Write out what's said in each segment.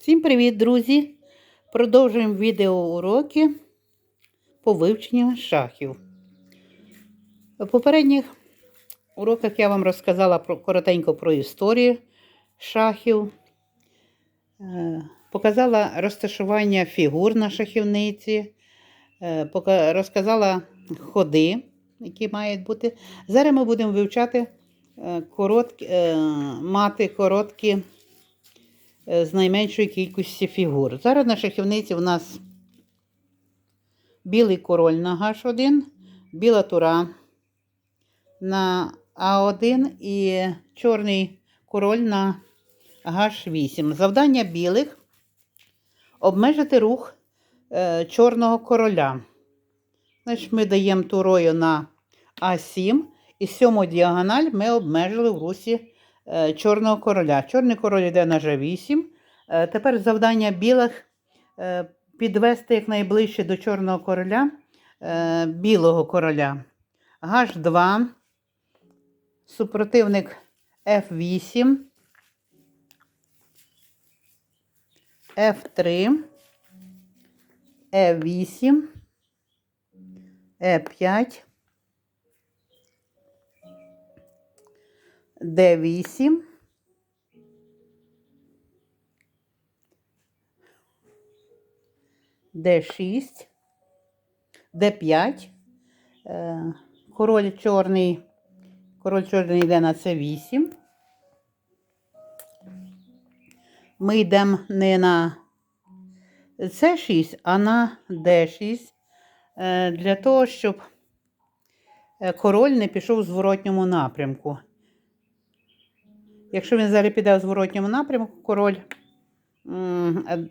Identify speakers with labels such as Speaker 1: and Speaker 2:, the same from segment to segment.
Speaker 1: Всім привіт, друзі! Продовжуємо відеоуроки по вивченню шахів. В попередніх уроках я вам розказала про, коротенько про історію шахів, е, показала розташування фігур на шахівниці, е, розказала ходи, які мають бути. Зараз ми будемо вивчати е, короткі, мати короткі з найменшої кількості фігур. Зараз на шахівниці у нас білий король на H1, біла тура на А1 і чорний король на H8. Завдання білих обмежити рух е, чорного короля. Значить, ми даємо турою на А7 і сьому діагональ ми обмежили в русі е, чорного короля. Чорний король йде на G8. Е, Тепер завдання білих е, підвести якнайближче до чорного короля е, білого короля. H2, супротивник F8, F3, E8, E5, D8, Д6, Д5, е, король чорний, король чорний йде на С8. Ми йдемо не на С6, а на Д6, е, для того, щоб е, король не пішов у зворотньому напрямку. Якщо він зараз піде у зворотньому напрямку, король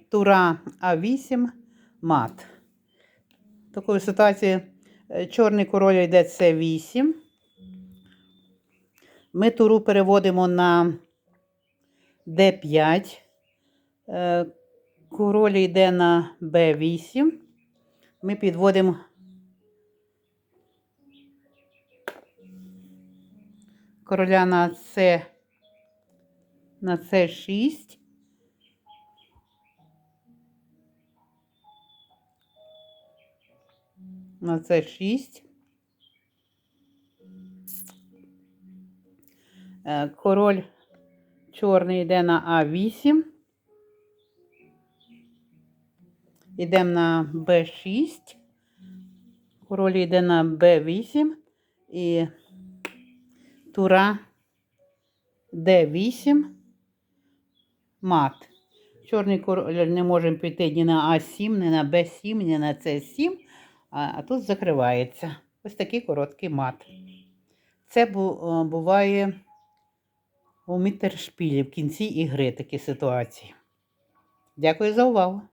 Speaker 1: тура А8 мат. В такої ситуації е, чорний король йде С8. Ми туру переводимо на Д5. Е, Король йде на Б8. Ми підводимо короля на С на С6. На це 6. Е, Король чорний йде на А8. Йдемо на Б6. Король йде на Б8 і тура Д8 мат. Чорний король не можемо піти ні на А7, ні на Б7, ні на С7 а, тут закривається. Ось такий короткий мат. Це е, буває у мітершпілі в кінці ігри такі ситуації. Дякую за увагу!